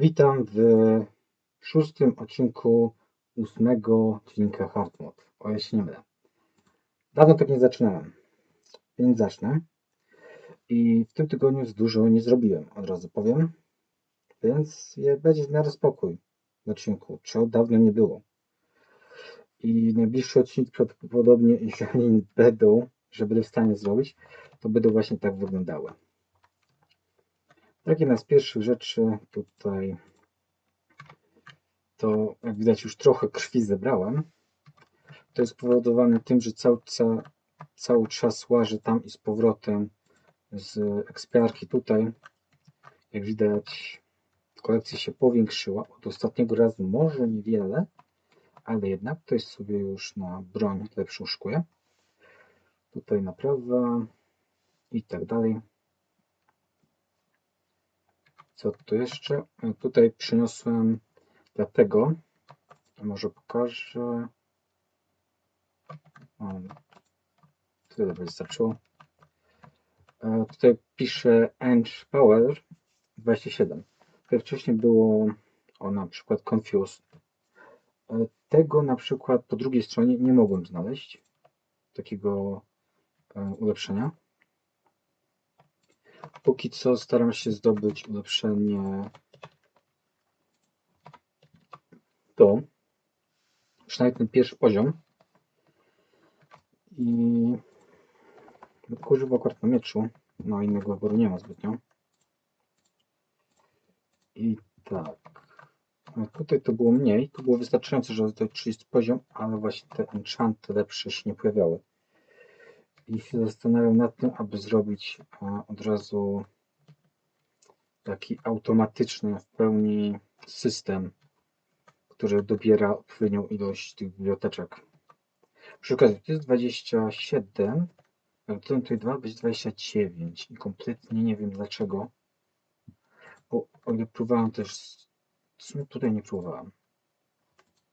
Witam w szóstym odcinku ósmego odcinka Hard Mode. O ja się nie mylę. Dawno tak nie zaczynałem, więc zacznę. I w tym tygodniu z dużo nie zrobiłem, od razu powiem. Więc będzie w miarę spokój w odcinku, czego dawno nie było. I najbliższy odcinek prawdopodobnie, jeżeli będą, że będę w stanie zrobić, to będą właśnie tak wyglądały. Jedna z pierwszych rzeczy tutaj to, jak widać, już trochę krwi zebrałem. To jest spowodowane tym, że cały, ca, cały czas łażę tam i z powrotem z ekspiarki tutaj. Jak widać, kolekcja się powiększyła. Od ostatniego razu może niewiele, ale jednak to jest sobie już na broń lepszą szkuję. Tutaj naprawa i tak dalej. Co tu jeszcze? E, Tutaj przyniosłem dlatego, może pokażę. O, tyle by wystarczyło. E, Tutaj pisze Edge Power 27. Tutaj wcześniej było o na przykład Confused. E, Tego na przykład po drugiej stronie nie mogłem znaleźć. Takiego ulepszenia. Póki co staram się zdobyć ulepszenie to, przynajmniej ten pierwszy poziom. I używam akurat na mieczu, no innego wyboru nie ma zbytnio. I tak, No tutaj to było mniej, to było wystarczające, żeby to 30 poziom, ale właśnie te enchanty lepsze się nie pojawiały. I się zastanawiam nad tym, aby zrobić e, od razu taki automatyczny w pełni system, który dobiera odpowiednią ilość tych biblioteczek. Przy okazji, to jest 27, ale tutaj 2 być 29 i kompletnie nie wiem dlaczego, bo o ile próbowałem też, tutaj nie próbowałem,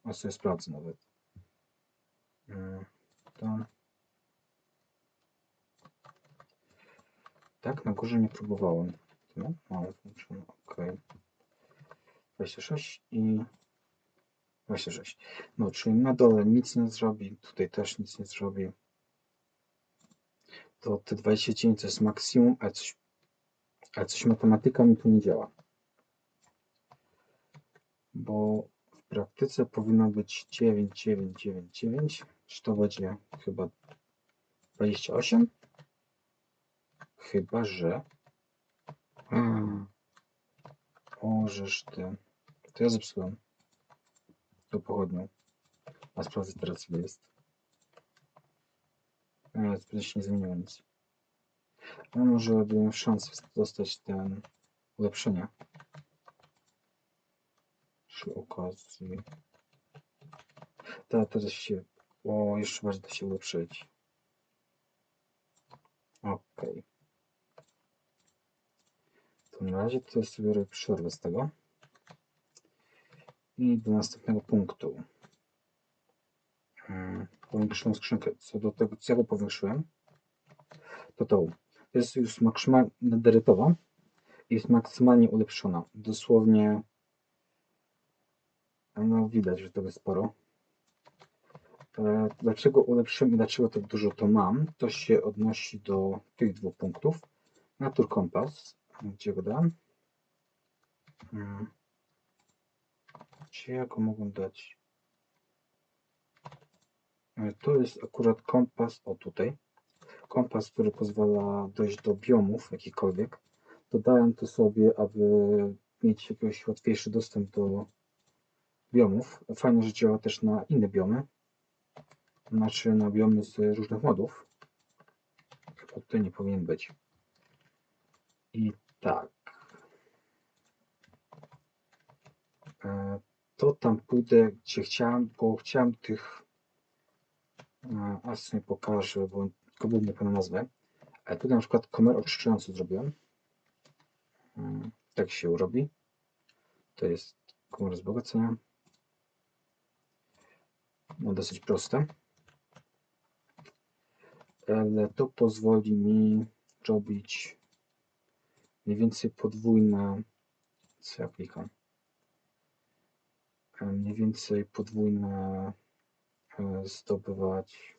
a sobie sprawdzę nawet. Mm, Tak, na górze nie próbowałem. No, mam włączone, ok. 26 i 26. No, czyli na dole nic nie zrobi, tutaj też nic nie zrobi. To te 29 to jest maksimum, ale coś, ale coś matematyka mi tu nie działa. Bo w praktyce powinno być 9, 9, 9, 9. Czy to będzie chyba 28? Chyba, że. Hmm. O, żeż ty. To ja zepsułem. To pochodnią. A sprawdzę teraz, ile jest. Nie, to się nie zmieniło nic. A może bym szansę dostać ten ulepszenia. Przy okazji. Ta, teraz się. O, jeszcze bardziej da się ulepszyć. Okej. To na razie to sobie robię przerwę z tego. I do następnego punktu. Hmm, Powiększyłem skrzynkę. Co do tego, co ja go powiększyłem, to to jest już maksymalnie nederytowa i jest maksymalnie ulepszona. Dosłownie no widać, że to jest sporo. E, Dlaczego ulepszyłem i dlaczego tak dużo to mam? To się odnosi do tych dwóch punktów. Natur kompas. Gdzie? Hmm. Gdzie ja go mogę dać? E, To jest akurat kompas, o tutaj. Kompas, który pozwala dojść do biomów jakichkolwiek. Dodałem to sobie, aby mieć jakiś łatwiejszy dostęp do biomów. Fajnie, że działa też na inne biomy. Znaczy na biomy z różnych modów. Chyba tutaj nie powinien być. I tak. E, To tam pójdę, gdzie chciałem, bo chciałem tych. e, A sobie pokażę, bo tylko nie pamiętam nazwę. Ale tutaj na przykład komer oczyszczający zrobiłem. E, Tak się robi. To jest komer wzbogacenia. No dosyć proste. Ale to pozwoli mi robić mniej więcej podwójne. Co ja klikam? e, mniej więcej podwójne e, zdobywać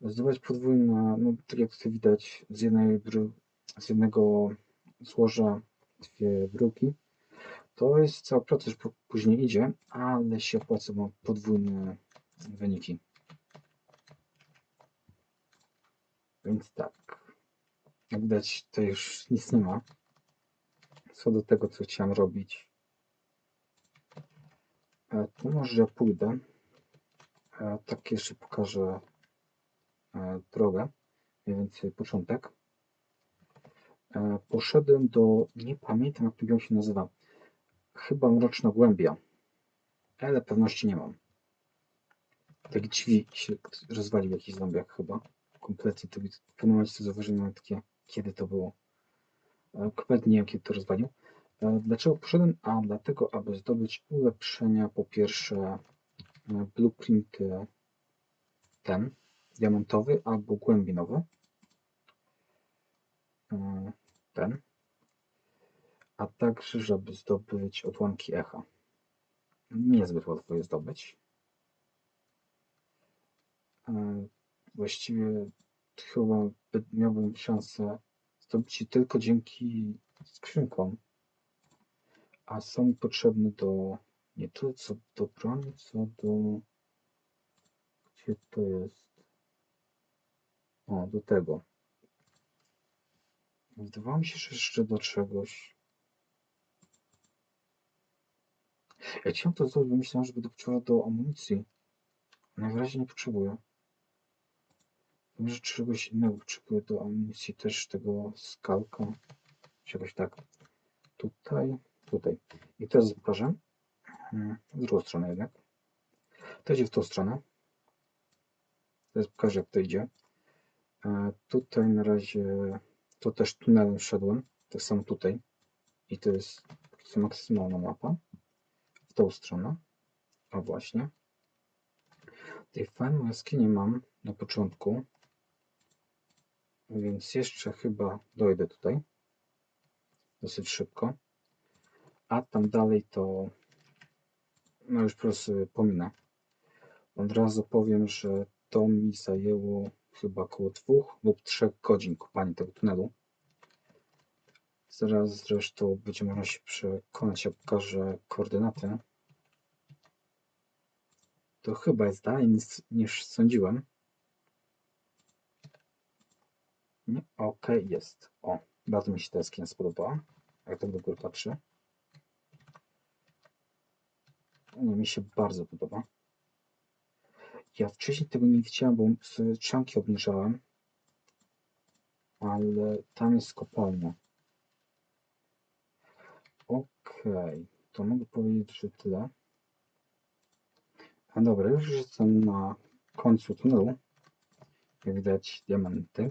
zdobywać podwójne, no tak jak tutaj widać z jednej z jednego złoża dwie bryłki. To jest cały proces, później idzie, ale się opłaca, bo podwójne wyniki. Więc tak. Jak widać, to już nic nie ma. Co do tego, co chciałem robić. E, To może ja pójdę. E, Tak jeszcze pokażę e, drogę, mniej więcej początek. Poszedłem do, nie pamiętam jak ten biom się nazywa, chyba Mroczna Głębia, ale pewności nie mam. Tak drzwi się rozwalił w jakichś zombiach chyba. Kompletnie to w pewnym momencie to zauważyłem takie, kiedy to było. E, Kompletnie nie wiem, kiedy to rozwalił. E, Dlaczego poszedłem? A dlatego, aby zdobyć ulepszenia, po pierwsze e, blueprinty ten, diamentowy albo głębinowy. Ten. A także, żeby zdobyć odłamki echa. Niezbyt łatwo je zdobyć. Właściwie chyba by- miałbym szansę zdobyć je tylko dzięki skrzynkom. A są potrzebne do nie tyle co do broni, co do gdzie to jest? O, do tego. Wydawało mi się, że jeszcze do czegoś. Ja chciałem to zrobić, bo myślałem, że będę do amunicji. Najwyraźniej nie potrzebuję. Wiem, że czegoś innego potrzebuję do amunicji, też tego skalka. Czegoś tak. Tutaj, tutaj. I teraz pokażę. Mm, W drugą stronę jednak. To idzie w tą stronę. Teraz pokażę, jak to idzie. E, Tutaj na razie to też tunelem szedłem. Tak samo tutaj. I to jest maksymalna mapa. W tą stronę. O właśnie. Tej fajnej jaskini mam na początku. Więc jeszcze chyba dojdę tutaj. Dosyć szybko. A tam dalej to no już po prostu pominę. Od razu powiem, że to mi zajęło chyba około dwóch lub trzech godzin kopanie tego tunelu. Zaraz zresztą będzie można się przekonać, jak pokażę koordynaty. To chyba jest dalej niż sądziłem. Okej, jest. O, bardzo mi się ta jaskinia spodobała. Jak tak do góry patrzy. Nie, mi się bardzo podoba. Ja wcześniej tego nie widziałem, bo czanki obniżałem. Ale tam jest kopalnia. Okej, to mogę powiedzieć, że tyle. A dobra, już jestem na końcu tunelu. Jak widać, diamenty.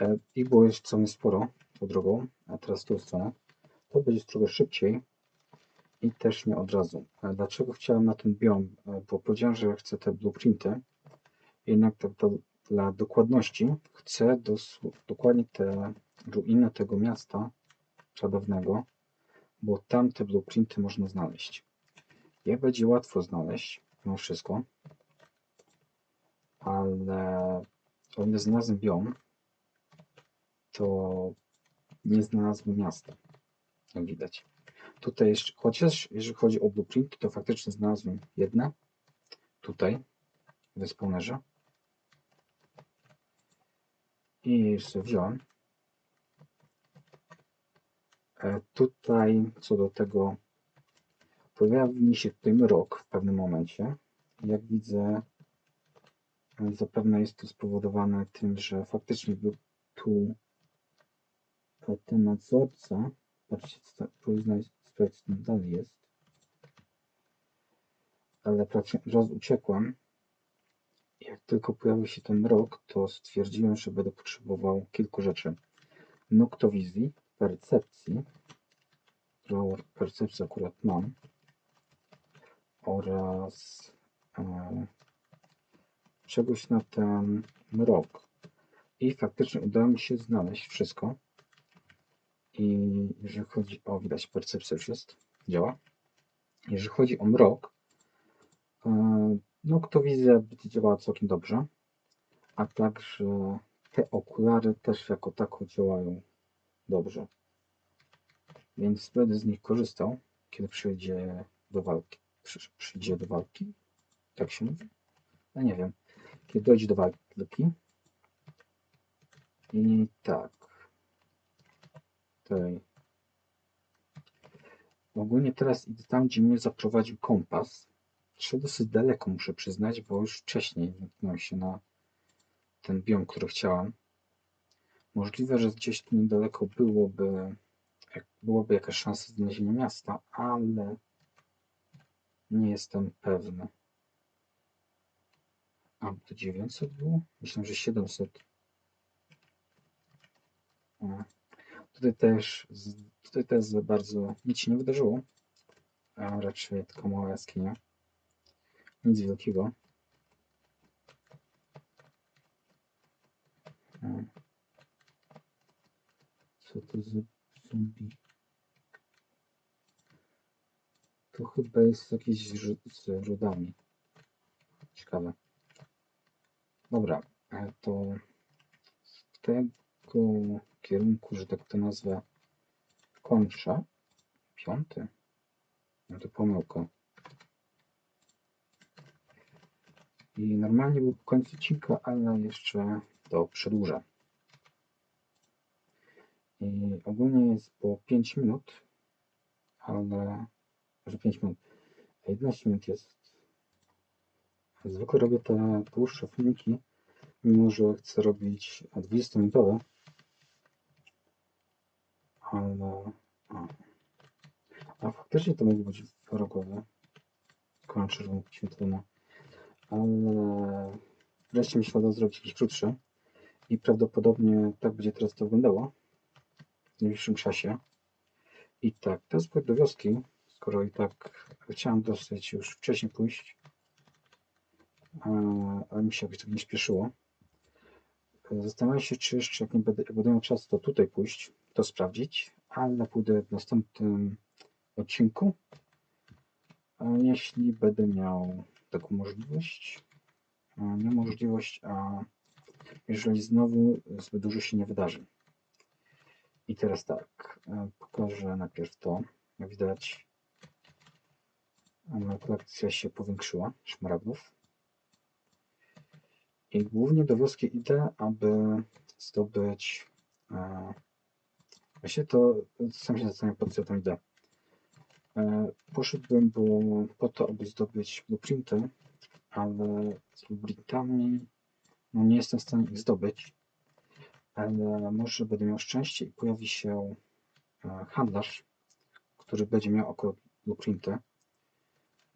E, I było jeszcze co sporo tą drogą, a teraz tą stronę. To będzie trochę szybciej i też nie od razu. E, Dlaczego chciałem na ten biom? E, Bo powiedziałem, że chcę te blueprinty. Jednak dla dokładności chcę dos- dokładnie te ruiny tego miasta czarownego, bo tam te blueprinty można znaleźć. Je będzie łatwo znaleźć, mimo wszystko, ale o ile znalazłem biom, to nie znalazłem miasta, jak widać. Tutaj jeszcze, chociaż jeżeli chodzi o blueprinty, to faktycznie znalazłem jedne, tutaj, w spawnerze. I jeszcze wziąłem. E, Tutaj co do tego pojawił mi się tutaj mrok w pewnym momencie. Jak widzę, zapewne jest to spowodowane tym, że faktycznie był tu ten nadzorca. Patrzcie, co- próbuję sprawdzić, co tam dalej jest. Ale razu uciekłem. Jak tylko pojawił się ten mrok, to stwierdziłem, że będę potrzebował kilku rzeczy. Noktowizji, percepcji, percepcję akurat mam, oraz e, czegoś na ten mrok. I faktycznie udało mi się znaleźć wszystko. I jeżeli chodzi o, widać, percepcja już jest, działa. Jeżeli chodzi o mrok, e, noktowizja będzie działała całkiem dobrze, a także te okulary też jako tako działają dobrze. Więc będę z nich korzystał, kiedy przyjdzie do walki. Przy, przyjdzie do walki? Tak się mówi? No nie wiem. Kiedy dojdzie do walki. I tak. Tutaj. Ogólnie teraz idę tam, gdzie mnie zaprowadził kompas. Szedł dosyć daleko, muszę przyznać, bo już wcześniej natknąłem się na ten biom, który chciałem. Możliwe, że gdzieś tu niedaleko byłoby, byłoby jakaś szansa znalezienia miasta, ale nie jestem pewny. A, to 900 było? Myślę, że 700. O. Tutaj też, z- tutaj też bardzo nic się nie wydarzyło. A raczej tylko mała jaskinia. Nic wielkiego. Co to za zombie? To chyba jest jakieś z, z rodami. Ciekawe. Dobra, e, to w tego kierunku, że tak to nazwę, kończę. Piąty? No to pomyłka. I normalnie był końcu odcinka, ale jeszcze to przedłużę. I ogólnie jest po 5 minut, ale że 5 minut. a 11 minut jest. Zwykle robię te dłuższe filmiki, mimo że chcę robić 20-minutowe. Ale. A, a faktycznie to mógł być że mógł być wytłumaczony. Ale wreszcie mi się udało zrobić jakiś krótszy. I prawdopodobnie tak będzie teraz to wyglądało w najbliższym czasie. I tak, jest płyt do wioski, skoro i tak chciałem dosyć już wcześniej pójść, ale mi się jakoś tak nie śpieszyło. Zastanawiam się, czy jeszcze jak, nie będę, jak będę miał czas, to tutaj pójść, to sprawdzić, ale pójdę w następnym odcinku, e, jeśli będę miał taką możliwość. E, Nie możliwość, a jeżeli znowu zbyt dużo się nie wydarzy. I teraz tak, e, pokażę najpierw to. Jak widać, e, moja kolekcja się powiększyła szmaragdów. I głównie do wioski idę, aby zdobyć. Właśnie to sam się zastanawiam, po co tam idę. E, poszedłbym bo, po to, aby zdobyć blueprinty, ale z blueprintami no, nie jestem w stanie ich zdobyć ale może będę miał szczęście i pojawi się e, handlarz, który będzie miał akurat blueprinty.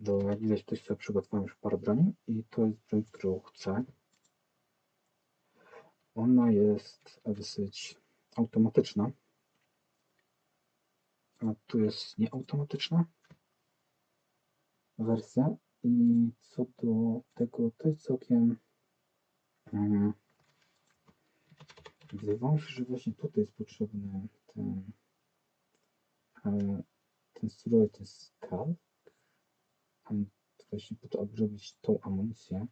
Do, jak widać, tutaj sobie przygotowałem już parę broni i to jest broń, którą chcę. Ona jest dosyć automatyczna. A tu jest nieautomatyczna wersja i co do tego, to jest całkiem mm, Wydawało się, że właśnie tutaj jest potrzebny ten, e, ten strój, ten skal. Właśnie po to, aby robić tą amunicję.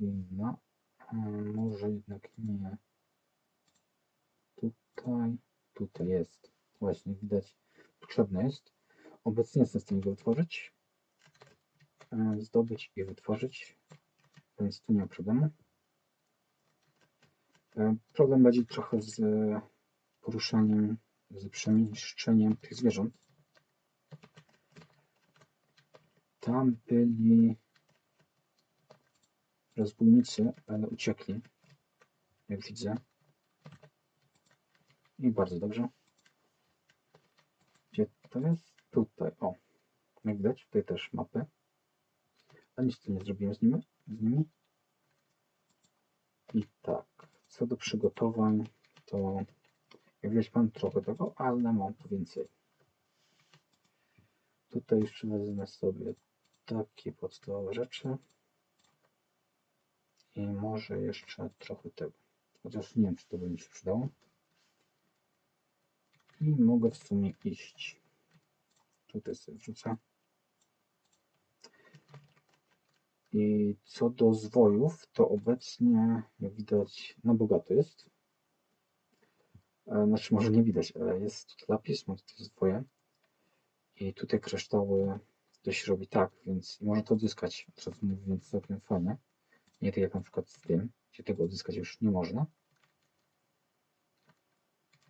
I no, może jednak nie. Tutaj, tutaj jest. Właśnie widać, potrzebne jest. Obecnie jestem w stanie go wytworzyć, e, zdobyć i wytworzyć, więc tu nie ma problemu. E, Problem będzie trochę z poruszaniem, z przemieszczeniem tych zwierząt. Tam byli rozbójnicy, ale uciekli, jak widzę. I bardzo dobrze. Gdzie to jest? Tutaj, o. Jak widać, tutaj też mapy. A nic tu nie zrobiłem z nimi. Z nimi. I tak, co do przygotowań, to jak widać mam trochę tego, ale mam tu więcej. Tutaj jeszcze wezmę sobie takie podstawowe rzeczy. I może jeszcze trochę tego. Chociaż nie wiem, czy to by mi się przydało. I mogę w sumie iść. Tutaj sobie wrzucę. I co do zwojów, to obecnie, jak widać, na bogato jest. E, Znaczy, może nie widać, ale jest tu lapis, mam tutaj zwoje. I tutaj kryształy to się robi tak, więc można to odzyskać. Od razu mówię, więc całkiem fajnie. Nie tak jak na przykład z tym, gdzie tego odzyskać już nie można.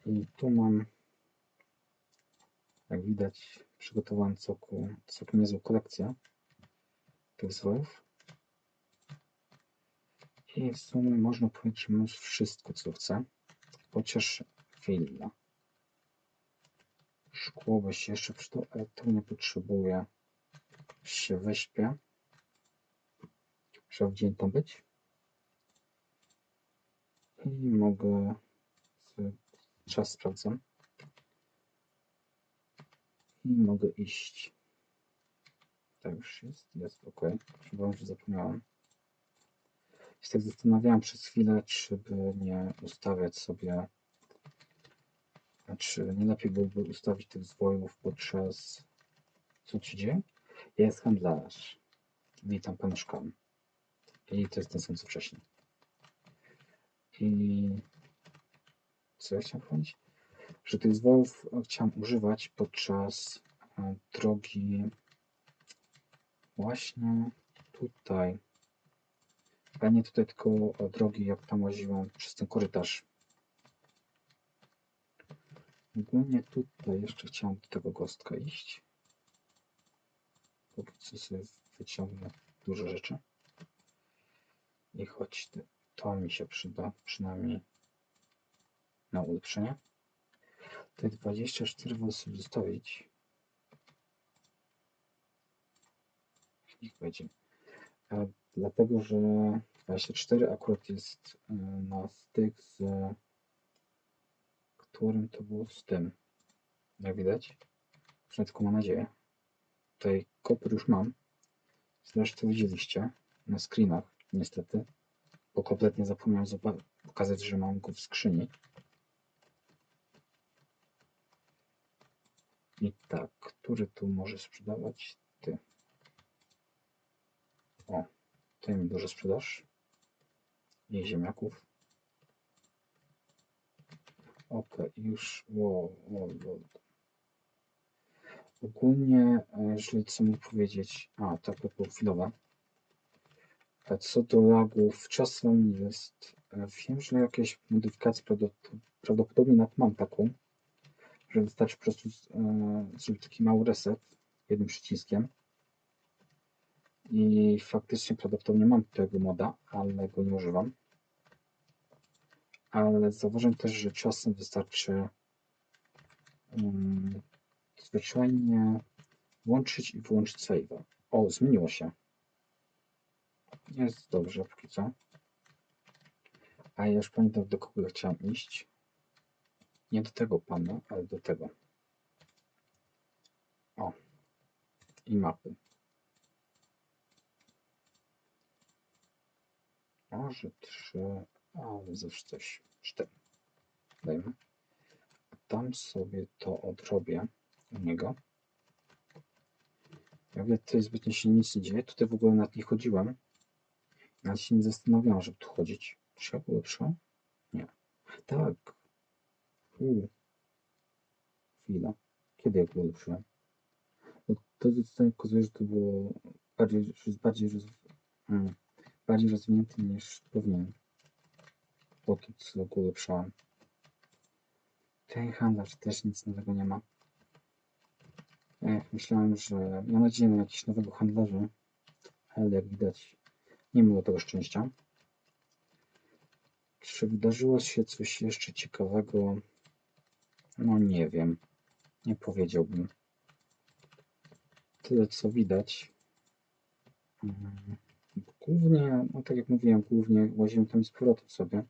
I tu mam, jak widać, przygotowałem całkiem, całkiem niezłą kolekcję tych zwojów. I w sumie można powiedzieć, że wszystko, co chcę. Chociaż chwila. Szkło by się jeszcze przydało, ale to nie potrzebuję. Się wyśpię. Trzeba w dzień tam być. I mogę czas sprawdzam. I mogę iść. Tak już jest, jest ok. Chyba że zapomniałem. Się tak zastanawiałem przez chwilę, czy by nie ustawiać sobie, znaczy nie lepiej byłoby ustawić tych zwojów podczas, co ci dzieje? Jest handlarz. Witam pana szukam. I to jest ten sam co wcześniej. I co ja chciałem powiedzieć? Że tych zwojów chciałem używać podczas e, drogi właśnie tutaj. A nie tutaj, tylko o drogi, jak tam łaziłem przez ten korytarz. Ogólnie tutaj jeszcze chciałem do tego gostka iść. Póki co sobie wyciągnę dużo rzeczy. I choć to mi się przyda, przynajmniej na ulepszenie. Te 24 wolę sobie zostawić. Niech będzie. Dlatego, że 24 akurat jest e, na styk z którym to było z tym. Jak widać. Przynajmniej mam nadzieję. Tutaj koper już mam. Zresztą widzieliście na screenach, niestety. Bo kompletnie zapomniałem pokazać, że mam go w skrzyni. I tak, który tu może sprzedawać? Ty. O, ty mi dużo sprzedasz. I ziemniaków. Okej, już. Wow, wow, wow. Ogólnie, e, jeżeli co mógł powiedzieć, a tak to chwilowe. A co do lagów, czasem jest. e, Wiem, że jakieś modyfikacje prawdopod- prawdopodobnie nad mam taką, że wystarczy po prostu e, zrobić taki mały reset jednym przyciskiem. I faktycznie prawdopodobnie mam tego moda, ale go nie używam. Ale zauważyłem też, że czasem wystarczy um, zwyczajnie włączyć i wyłączyć save'a. O, zmieniło się. Jest dobrze póki co. A ja już pamiętam do kogo chciałem iść. Nie do tego pana, ale do tego. O. I mapy. Może trzy, ale zawsze coś. Cztery. Dajmy. Tam sobie to odrobię u niego. Jak widać, tutaj zbytnio się nic nie dzieje. Tutaj w ogóle nawet nie chodziłem. Nawet się nie zastanawiałem, żeby tu chodzić. Czy ja ulepszyłem? Nie. Tak. Chwila. Kiedy ja go ulepszyłem? No to zdecydowanie pokazuje, że to było bardziej, bardziej, roz, mm, bardziej rozwinięty niż powinien. Po to, co go ulepszałem. Ten handlarz też nic nowego nie ma. Ech, myślałem, że mam nadzieję na jakiegoś nowego handlarza, ale jak widać nie było tego szczęścia. Czy wydarzyło się coś jeszcze ciekawego? No nie wiem. Nie powiedziałbym. Tyle co widać. Mm, Głównie, no tak jak mówiłem, głównie łaziłem tam z powrotem sobie.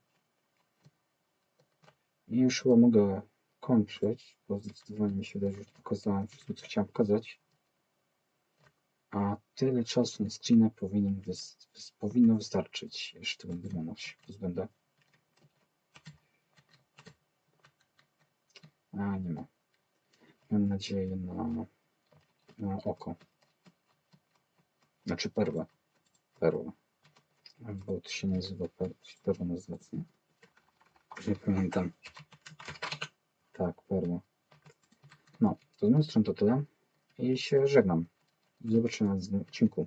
I już chyba mogę kończyć, bo zdecydowanie mi się wydaje, że już pokazałem wszystko, co chciałem pokazać. A tyle czasu na screenę powinien wys powinno wystarczyć. Jeszcze demona się pozbędę. A, nie ma. Mam nadzieję na na oko. Znaczy perłę. Perła. Bo to się nazywa per... perła nazywa, co nie? Pamiętam. Tak, perła. No, to z mojej strony to tyle. I się żegnam. Zobaczymy w następnym odcinku.